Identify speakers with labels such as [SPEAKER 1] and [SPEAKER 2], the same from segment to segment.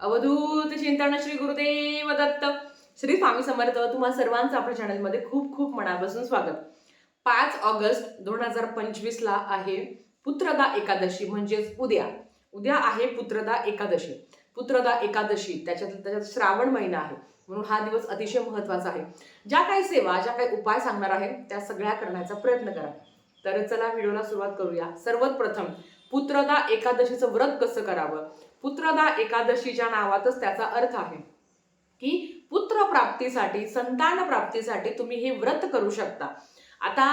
[SPEAKER 1] अवधूत चिंतन श्री गुरुदेव दत्त. श्री स्वामी समर्थ तुम्हा सर्वांचं आपल्या चॅनलमध्ये खूप खूप मनापासून स्वागत. पाच ऑगस्ट दोन हजार पंचवीसला आहे पुत्रदा एकादशी म्हणजेच उद्या. उद्या आहे पुत्रदा एकादशी. पुत्रदा एकादशी त्याच्यात त्याच्यात श्रावण महिना आहे. म्हणून हा दिवस अतिशय महत्त्वाचा आहे. ज्या काही सेवा ज्या काही उपाय सांगणार आहे त्या सगळ्या करण्याचा प्रयत्न करा. तर चला व्हिडिओला सुरुवात करूया. सर्वात प्रथम पुत्रदा एकादशीचं व्रत कसं करावं? पुत्रदा एकादशीच्या नावातच त्याचा अर्थ आहे. की पुत्र प्राप्तीसाठी संतान प्राप्तीसाठी तुम्ही हे व्रत करू शकता. आता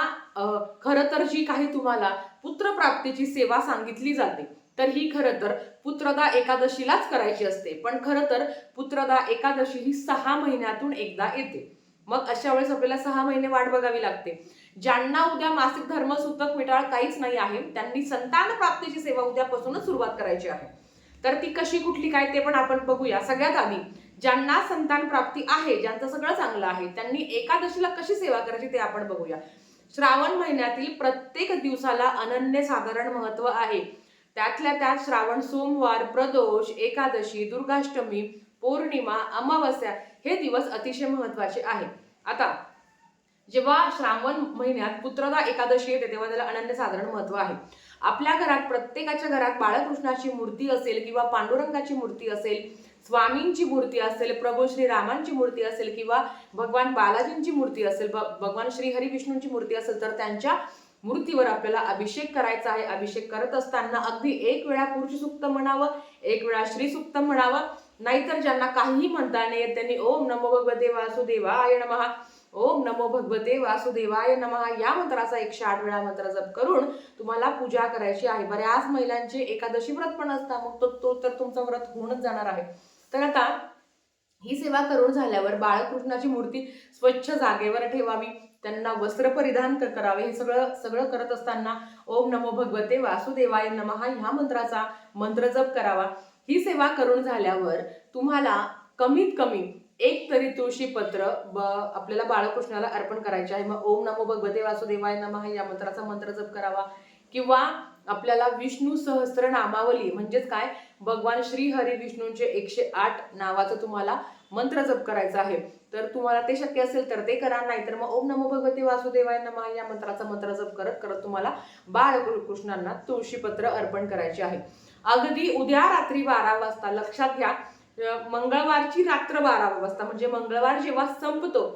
[SPEAKER 1] खरं तर जी काही तुम्हाला पुत्र प्राप्तीची सेवा सांगितली जाते तर ही खरं तर पुत्रदा एकादशीलाच करायची असते. पण खरं तर पुत्रदा एकादशी ही सहा महिन्यातून एकदा येते. मग अशा वेळेस आपल्याला सहा महिने वाट बघावी लागते. ज्यांना उद्या मासिक धर्मसूतक मिटाळ काहीच नाही आहे त्यांनी संतान प्राप्तीची सेवा उद्यापासूनच सुरुवात करायची आहे. तर ती कशी कुठली काय ते पण आपण बघूया. सगळ्यात आधी ज्यांना संतान प्राप्ती आहे ज्यांचं सगळं चांगलं आहे त्यांनी एकादशीला कशी सेवा करायची ते आपण बघूया. श्रावण महिन्यातील प्रत्येक दिवसाला अनन्य साधारण महत्त्व आहे. त्यातल्या त्यात श्रावण सोमवार प्रदोष एकादशी दुर्गाष्टमी पौर्णिमा अमावस्या हे दिवस अतिशय महत्त्वाचे आहे. आता जेव्हा श्रावण महिन्यात पुत्रदा एकादशी येते तेव्हा त्याला अनन्य साधारण महत्त्व आहे. आपल्या घरात प्रत्येकाच्या घरात बाळकृष्णाची मूर्ती असेल किंवा पांडुरंगाची मूर्ती असेल स्वामींची मूर्ती असेल प्रभू श्री रामांची मूर्ती असेल किंवा भगवान बालाजींची मूर्ती असेल भगवान श्री हरी विष्णूंची मूर्ती असेल तर त्यांच्या मूर्तीवर आपल्याला अभिषेक करायचा आहे. अभिषेक करत असताना अगदी एक वेळा पुरुष सुक्त म्हणावं एक वेळा श्री सुक्त म्हणावं. नाहीतर ज्यांना काहीही म्हणता नाही त्यांनी ओम नमो भगवते वासुदेवाय नमः. ओम नमो भगवते वासुदेवाय नमः. या मंत्राचा एकशे आठ वेळा मंत्र जप करून तुम्हाला पूजा करायची आहे. बऱ्याच महिलांचे एकादशी व्रत पण असतात मग तो तो तर तुमचं व्रत होऊनच जाणार आहे. तर आता ही सेवा करून झाल्यावर बाळकृष्णाची मूर्ती स्वच्छ जागेवर ठेवावी. त्यांना वस्त्र परिधान करावे. हे सगळं सगळं करत असताना ओम नमो भगवते वासुदेवाय नमः ह्या मंत्राचा मंत्र जप करावा. ही सेवा करून झाल्यावर तुम्हाला कमीत कमी एक तरी तुळशी पत्र ब आपल्याला बाळकृष्णाला अर्पण करायचे आहे. मग ओम नमो भगवते वासुदेवाय नमः या मंत्राचा मंत्र जप करावा. किंवा आपल्याला विष्णू सहस्त्र नामावली म्हणजेच काय? भगवान श्री हरी विष्णूंचे एकशे आठ नावाचं तुम्हाला मंत्र जप करायचा आहे. तर तुम्हाला ते शक्य असेल तर ते करा. नाही तर मग ओम नमो भगवते वासुदेवाय नमः या मंत्राचा मंत्र जप करत करत तुम्हाला बाळकृष्णांना तुळशीपत्र अर्पण करायचे आहे. अगदी उद्या रात्री बारा वाजता लक्षात घ्या. मंगळवारची रात्र बारा वाजता. म्हणजे मंगळवार जेव्हा संपतो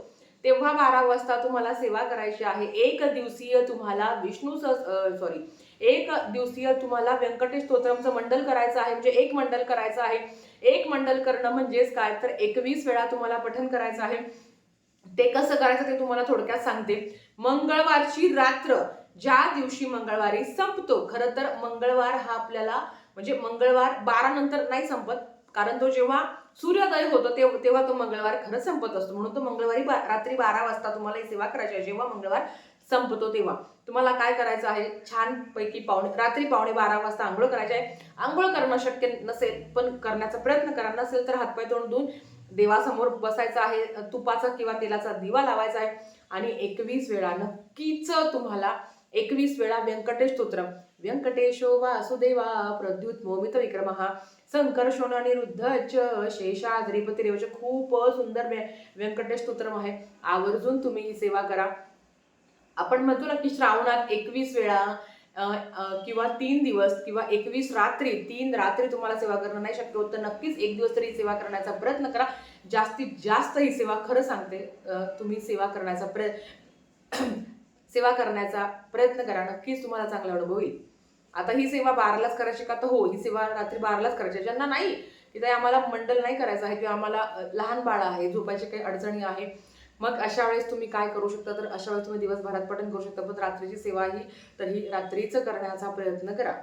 [SPEAKER 1] तेव्हा बारा वाजता तुम्हाला सेवा करायची आहे. एक दिवसीय तुम्हाला विष्णू सॉरी एक दिवसीय तुम्हाला व्यंकटेश स्तोत्रमचं मंडल करायचं आहे. म्हणजे एक मंडल करायचं आहे. एक मंडल करणं म्हणजेच काय? तर एकवीस वेळा तुम्हाला पठन करायचं आहे. ते कसं करायचं ते तुम्हाला थोडक्यात सांगते. मंगळवारची रात्र ज्या दिवशी मंगळवारी संपतो खरं तर मंगळवार हा आपल्याला म्हणजे मंगळवार बारा नंतर नाही संपत कारण तो जेव्हा सूर्योदय होतो तेव्हा तेव्हा तो मंगळवार खरं संपत असतो. म्हणून तो मंगळवारी बा- रात्री बारा वाजता तुम्हाला ही सेवा करायची आहे. जेव्हा मंगळवार संपतो तेव्हा. तुम्हाला काय करायचं आहे? छान पैकी पावणे रात्री पावणे बारा वाजता आंघोळ करायची आहे. आंघोळ करणं शक्य नसेल पण करण्याचा प्रयत्न करा. नसेल तर हातपाय तोंड धुवून देवासमोर बसायचं आहे. तुपाचा किंवा तेलाचा दिवा लावायचा आहे. आणि एकवीस वेळा नक्कीच तुम्हाला एकवीस वेळा व्यंकटेश स्तोत्र. व्यंकटेशो वासुदेवा प्रद्युत मोमित विक्रम संकर्षण अनिरुद्ध च शेषाद्रिपती रेवच खूप सुंदर व्य- व्यंकटेश स्तोत्रम आहे. आवर्जून तुम्ही ही सेवा करा. आपण म्हणतो ना की श्रावणात एकवीस वेळा किंवा तीन दिवस किंवा एकवीस रात्री तीन रात्री तुम्हाला सेवा करणं नाही शक्य होत तर नक्कीच एक दिवस तरी सेवा करण्याचा प्रयत्न करा. जास्तीत जास्त ही सेवा खरं सांगते तुम्ही सेवा करण्याचा प्रय सेवा करण्याचा प्रयत्न करा. नक्कीच तुम्हाला चांगला अनुभव येईल. आता ही सेवा बारालाच करायची का? तर हो ही सेवा रात्री बारालाच करायची. आहे. ज्यांना नाही की ते आम्हाला मंडल नाही करायचं आहे किंवा आम्हाला लहान बाळ आहे झोपायची काही अडचणी आहे मग अशा वेळेस तुम्ही काय करू शकता? तर अशा वेळेस तुम्ही दिवसभरात पठण करू शकता. पण रात्रीची सेवा ही तर ही रात्रीचं करण्याचा प्रयत्न करा.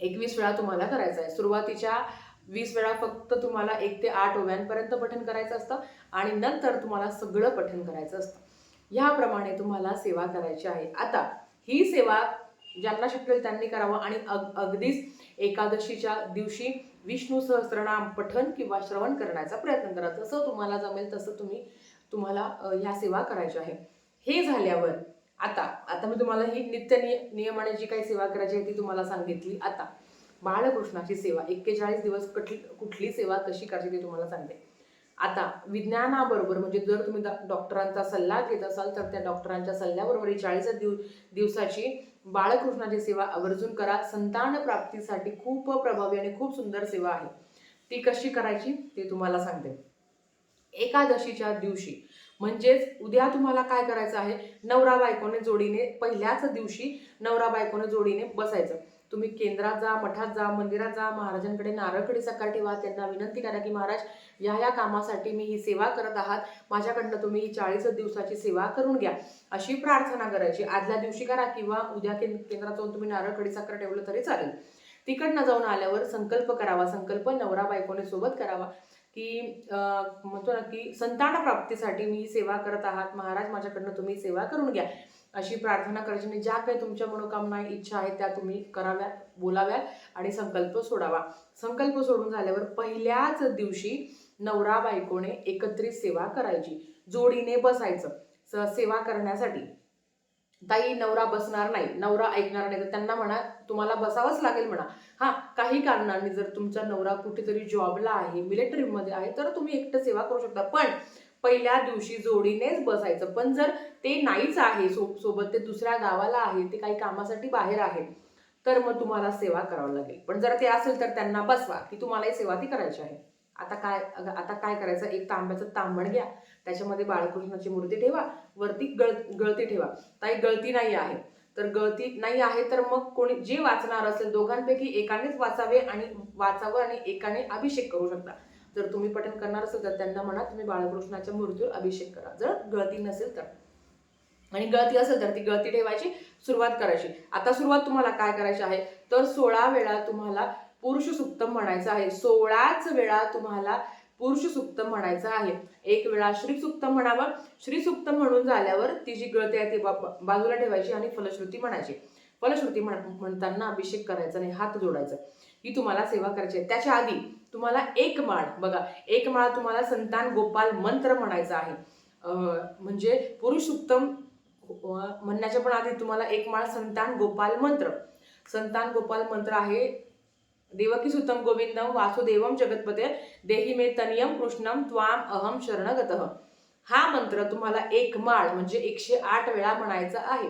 [SPEAKER 1] एकवीस वेळा तुम्हाला करायचं आहे. सुरुवातीच्या वीस वेळा फक्त तुम्हाला एक ते आठ ओव्यांपर्यंत पठण करायचं असतं आणि नंतर तुम्हाला सगळं पठण करायचं असतं. ह्याप्रमाणे तुम्हाला सेवा करायची आहे. आता ही सेवा ज्यांना शक्य होईल त्यांनी करावं आणि अग अगदीच एकादशीच्या दिवशी विष्णू सहस्रनाम पठन किंवा श्रवण करण्याचा प्रयत्न करा. जसं तुम्हाला जमेल तसं तुम्ही तुम्हाला ह्या सेवा करायच्या आहे. हे झाल्यावर आता आता मी तुम्हाला ही नित्य निय नियमाने जी काही सेवा करायची आहे ती तुम्हाला सांगितली. आता बाळकृष्णाची सेवा एक्केचाळीस दिवस कठली कुठली सेवा कशी करायची ते तुम्हाला सांगते. आता विज्ञानाबरोबर म्हणजे जर तुम्ही डॉक्टरांचा सल्ला घेत असाल तर त्या डॉक्टरांच्या सल्ल्याबरोबर ही चाळीस दिव दिवसाची बाळकृष्णाची सेवा आवर्जून करा. संतान प्राप्तीसाठी खूप प्रभावी आणि खूप सुंदर सेवा आहे. ती कशी करायची? ते तुम्हाला सांगते. एकादशीच्या दिवशी म्हणजेच उद्या तुम्हाला काय करायचं आहे? नवरा बायकोने जोडीने पहिल्याच दिवशी नवरा बायकोने जोडीने बसायचं. तुम्ही केंद्रात जा मठात जा मंदिरात जा महाराजांकडे नारळकडे सकाळ ठेवा. त्यांना विनंती करा की महाराज या या कामासाठी मी ही सेवा करत आहात. माझ्याकडनं तुम्ही ही चाळीस दिवसाची सेवा करून घ्या. अशी प्रार्थना करायची. आदल्या दिवशी करा किंवा उद्या कें- केंद्रात जाऊन तुम्ही नारळकडे साखर ठेवलं तरी चालेल. तिकडनं जाऊन आल्यावर संकल्प करावा. संकल्प नवरा बायकोने सोबत करावा. की म्हणतो ना की संतान प्राप्तीसाठी मी सेवा करत आहात. महाराज माझ्याकडनं तुम्ही सेवा करून घ्या. अशी प्रार्थना करायची आणि ज्या काही तुमच्या मनोकामना इच्छा आहेत त्या तुम्ही कराव्यात बोलाव्यात आणि संकल्प सोडावा. संकल्प सोडून झाल्यावर पहिल्याच दिवशी नवरा बायकोने एकत्रित सेवा करायची. जोडीने बसायचं. स- सेवा करण्यासाठी. ताई नवरा बसणार नाही. नवरा ऐकणार नाही. तर त्यांना म्हणा तुम्हाला बसावंच लागेल म्हणा. हा काही कारणांनी जर तुमचा नवरा कुठेतरी जॉबला आहे मिलिटरीमध्ये आहे तर तुम्ही एकटं सेवा करू शकता. पण पहिल्या दिवशी जोडीनेच बसायचं. पण जर ते नाहीच आहे सो सोबत ते दुसऱ्या गावाला आहे ते काही कामासाठी बाहेर आहे तर मग तुम्हाला सेवा करावं लागेल. पण जर ते असेल तर त्यांना बसवा की तुम्हाला ही सेवा ती करायची आहे. आता काय आता काय करायचं? एक तांब्याचं तांबण घ्या. त्याच्यामध्ये बाळकृष्णाची मूर्ती ठेवा. वरती गळ गळती ठेवा. ताई गळती नाही आहे. तर गळती नाही आहे तर मग कोणी जे वाचणार असेल दोघांपैकी एकानेच वाचावे आणि वाचावं आणि एकाने अभिषेक करू शकता. जर तुम्ही पठण करणार असेल तर त्यांना म्हणा तुम्ही बाळकृष्णाच्या मूर्तीवर अभिषेक करा. जर गळती नसेल तर. आणि गळती असेल तर ती गळती ठेवायची सुरुवात करायची. आता सुरुवात तुम्हाला काय करायची आहे? तर सोळा वेळा तुम्हाला पुरुष सुक्त म्हणायचं आहे. सोळाच वेळा तुम्हाला पुरुष सुक्त म्हणायचं आहे. एक वेळा श्री सुक्त म्हणावं. श्री सुक्त म्हणून झाल्यावर ती जी गळती आहे ती बाजूला ठेवायची आणि फलश्रुती म्हणायची. फलश्रुती म्हणताना अभिषेक करायचा नाही हात जोडायचा. ही तुम्हाला सेवा करायची आहे. त्याच्या आधी तुम्हाला एक माळ बघा एक माळ तुम्हाला संतान गोपाल मंत्र म्हणायचा आहे. म्हणजे पुरुषोत्तम म्हणण्याच्या पण आधी तुम्हाला एक माळ संतान गोपाल मंत्र. संतान गोपाल मंत्र आहे देवकी सुतम गोविंदम वासुदेवम जगतपते देही मे तनियम कृष्णम त्वाम अहम शरणगत. हा मंत्र तुम्हाला एक माळ म्हणजे एकशे आठ वेळा म्हणायचा आहे.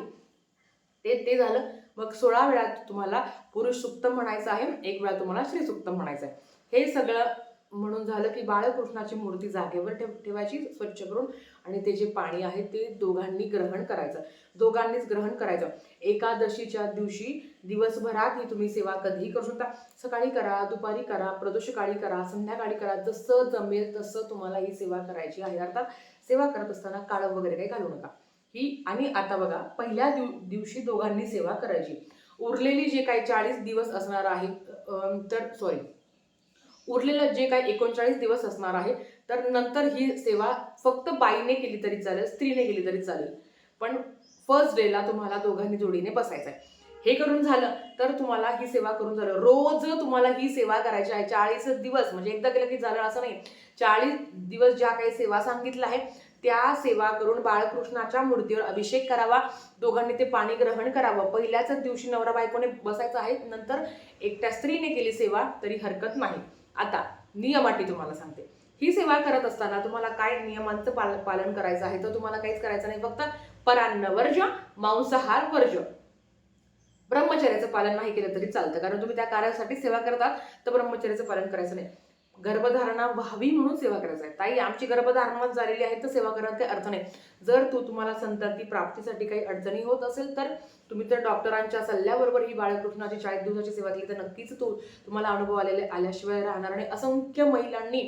[SPEAKER 1] ते ते झालं. मग सोळा वेळा तुम्हाला पुरुष सुक्त म्हणायचं आहे एक वेळा तुम्हाला श्री म्हणायचं आहे. हे सगळं म्हणून झालं की बाळकृष्णाची मूर्ती जागेवर ठेव ठेवायची स्वच्छ करून आणि ते जे पाणी आहे ते दोघांनी ग्रहण करायचं. दोघांनीच ग्रहण करायचं. एकादशीच्या दिवशी दिवसभरात ही तुम्ही सेवा कधीही करू शकता. सकाळी करा दुपारी करा प्रदोषकाळी करा संध्याकाळी करा. जसं जमेल तसं तुम्हाला ही सेवा करायची आहे. अर्थात सेवा करत असताना काळं वगैरे काही घालू नका. ही आणि आता बघा पहिल्या दिव दिवशी दोघांनी सेवा करायची. उरलेली जे काही चाळीस दिवस असणार आहे तर सॉरी उरलेलं जे काही एकोणचाळीस दिवस असणार आहे तर नंतर ही सेवा फक्त बाईने केली तरी चालेल स्त्रीने केली तरी चालेल. पण फर्स्ट डेला तुम्हाला दोघांनी जोडीने बसायचं आहे हे करून झालं तर तुम्हाला ही सेवा करून झालं. रोज तुम्हाला ही सेवा करायची आहे. चाळीस दिवस म्हणजे एकदा केलं की झालं असं नाही. चाळीस दिवस ज्या काही सेवा सांगितलं आहे त्या सेवा करून बाळकृष्णाच्या मूर्तीवर अभिषेक करावा. दोघांनी ते पाणी ग्रहण करावं. पहिल्याच दिवशी नवरा बायकोने बसायचं आहे. नंतर एकट्या स्त्रीने केली सेवा तरी हरकत नाही. आता नियमाटी तुम्हाला सांगते. ही सेवा करत असताना तुम्हाला काय नियमांचं पाल पालन करायचं आहे? तर तुम्हाला काहीच करायचं नाही. फक्त परान्न वर्ज मांसाहार वर्ज. ब्रह्मचर्याचं पालन नाही केलं तरी चालतं. कारण तुम्ही त्या कार्यासाठी सेवा करतात तर ब्रह्मचर्याचं पालन करायचं नाही. गर्भधारणा व्हावी म्हणून सेवा करायचं आहे. ताई आमची गर्भधारणा झालेली आहे तर सेवा करण्यात काही अर्थ नाही. जर तू तुम्हाला संतती प्राप्तीसाठी काही अडचणी होत असेल तर तुम्ही तर डॉक्टरांच्या सल्ल्याबरोबर ही बाळकृष्णाची चाळीस दिवसाची सेवा केली तर नक्कीच तू तुम्हाला अनुभव आलेले आल्याशिवाय राहणार आणि असंख्य महिलांनी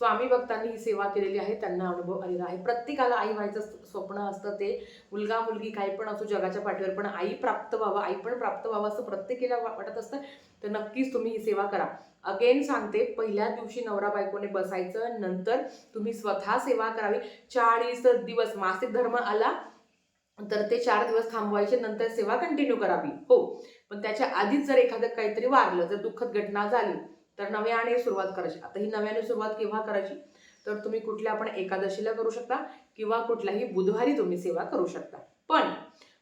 [SPEAKER 1] स्वामी भक्तांनी ही सेवा केलेली आहे त्यांना अनुभव आलेला आहे. प्रत्येकाला आई व्हायचं स्वप्न असतं ते. मुलगा मुलगी काही पण असो जगाच्या पाठीवर पण आई प्राप्त व्हावं आई पण प्राप्त व्हावं असं प्रत्येकीला वाटत असतं तर नक्कीच तुम्ही ही सेवा करा. अगेन सांगते पहिल्या दिवशी नवरा बायकोने बसायचं नंतर तुम्ही स्वतः सेवा करावी. चाळीस दिवस मासिक धर्म आला तर ते चार दिवस थांबवायचे नंतर सेवा कंटिन्यू करावी. हो. पण त्याच्या आधीच जर एखादं काहीतरी वागलं जर दुःखद घटना झाली तर नव्याने सुरुवात करायची. आता ही नव्याने सुरुवात केव्हा करायची? तर तुम्ही कुठल्या पण एकादशीला करू शकता किंवा कुठल्याही बुधवारी तुम्ही सेवा करू शकता. पण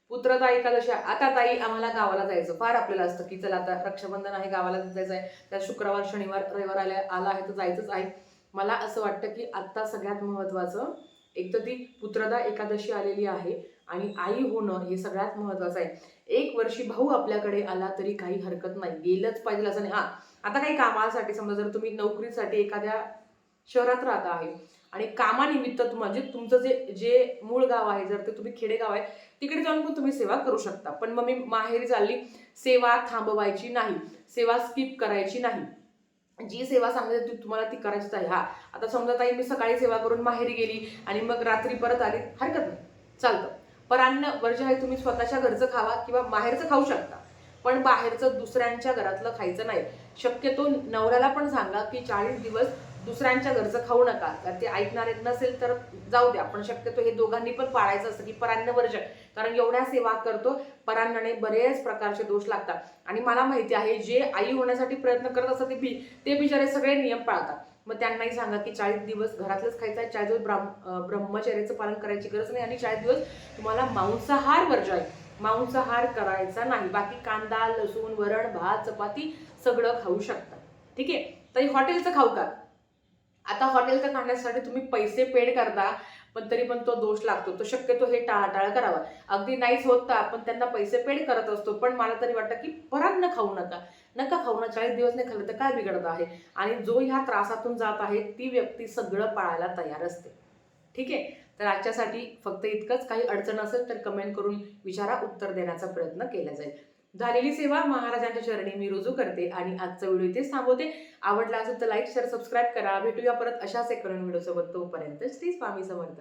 [SPEAKER 1] पुत्रदा एकादशी आता ताई आम्हाला गावाला जायचं. फार आपल्याला असतं की चला आता रक्षाबंधन आहे गावाला जायचं आहे. त्या शुक्रवार शनिवार रविवार आल्या आला आहे तर जायचंच आहे. मला असं वाटतं की आत्ता सगळ्यात महत्त्वाचं एक तर ती पुत्रदा एकादशी आलेली आहे. आणि आई होणं हे सगळ्यात महत्त्वाचं आहे. एक वर्षी भाऊ आपल्याकडे आला तरी काही हरकत नाही. गेलंच पाहिजे असं नाही. हां आता काही कामासाठी समजा जर तुम्ही नोकरीसाठी एखाद्या शहरात राहता आहे आणि कामानिमित्त तुम्हाला म्हणजे तुमचं जे जे मूळ गाव आहे जर ते तुम्ही खेडेगाव आहे तिकडे जाऊन पण तुम्ही सेवा करू शकता. पण मग मी माहेरी चालली सेवा थांबवायची नाही. सेवा स्किप करायची नाही. जी सेवा सांगते ती तुम्हाला ती करायचीच आहे. हा आता समजा ताई मी सकाळी सेवा करून माहेरी गेली आणि मग रात्री परत आली हरकत नाही. चालतं. परान्न अन्न वर्ज हे तुम्ही स्वतःच्या घरचं खावा किंवा बाहेरचं खाऊ शकता. पण बाहेरचं दुसऱ्यांच्या घरातलं खायचं नाही. शक्यतो नवऱ्याला पण सांगा की चाळीस दिवस दुसऱ्यांच्या घरचं खाऊ नका. कारण ते ऐकणारे नसेल तर जाऊ द्या. पण शक्यतो हे दोघांनी पण पाळायचं असतं की परान्न वर्ष कारण एवढ्या सेवा करतो परान्नाने बरेच प्रकारचे दोष लागतात. आणि मला माहिती आहे जे आई होण्यासाठी प्रयत्न करत असतात ते बी ते बिचारे सगळे नियम पाळतात. मग त्यांनाही सांगा की चाळीस दिवस घरातलंच खायचं आहे चाळीस दिवस ब्राह्म ब्रह्मचर्याचं पालन करायची गरज नाही आणि चाळीस दिवस तुम्हाला मांसाहार वर्ज आहे मांसाहार करायचा नाही. बाकी कांदा लसूण वरण भात चपाती सगळं खाऊ शकता. ठीक आहे? तरी हॉटेलचं खाऊ का? आता हॉटेलचं खाण्यासाठी तुम्ही पैसे पेड करता. पण तरी पण तो दोष लागतो. तो शक्यतो हे टाळाटाळ करावा. अगदी नाहीच होत तर आपण त्यांना पैसे पेड करत असतो पण मला तरी वाटतं की परत न खाऊ नका. नका खाऊ ना चाळीस दिवस नाही खाल्लं तर काय बिघडत आहे? आणि जो ह्या त्रासातून जात आहे ती व्यक्ती सगळं पाळायला तयार असते. ठीक आहे? तर आजच्यासाठी फक्त इतकंच. काही अडचण असेल तर कमेंट करून विचारा. उत्तर देण्याचा प्रयत्न केला जाईल. झालेली सेवा महाराजांच्या चरणी मी रुजू करते आणि आजचा व्हिडिओ इथेच थांबवते. आवडला असेल तर लाईक शेअर सबस्क्राईब करा. भेटूया परत अशाच एक नवीन व्हिडिओ सोबत तोपर्यंत श्री स्वामी समर्थ.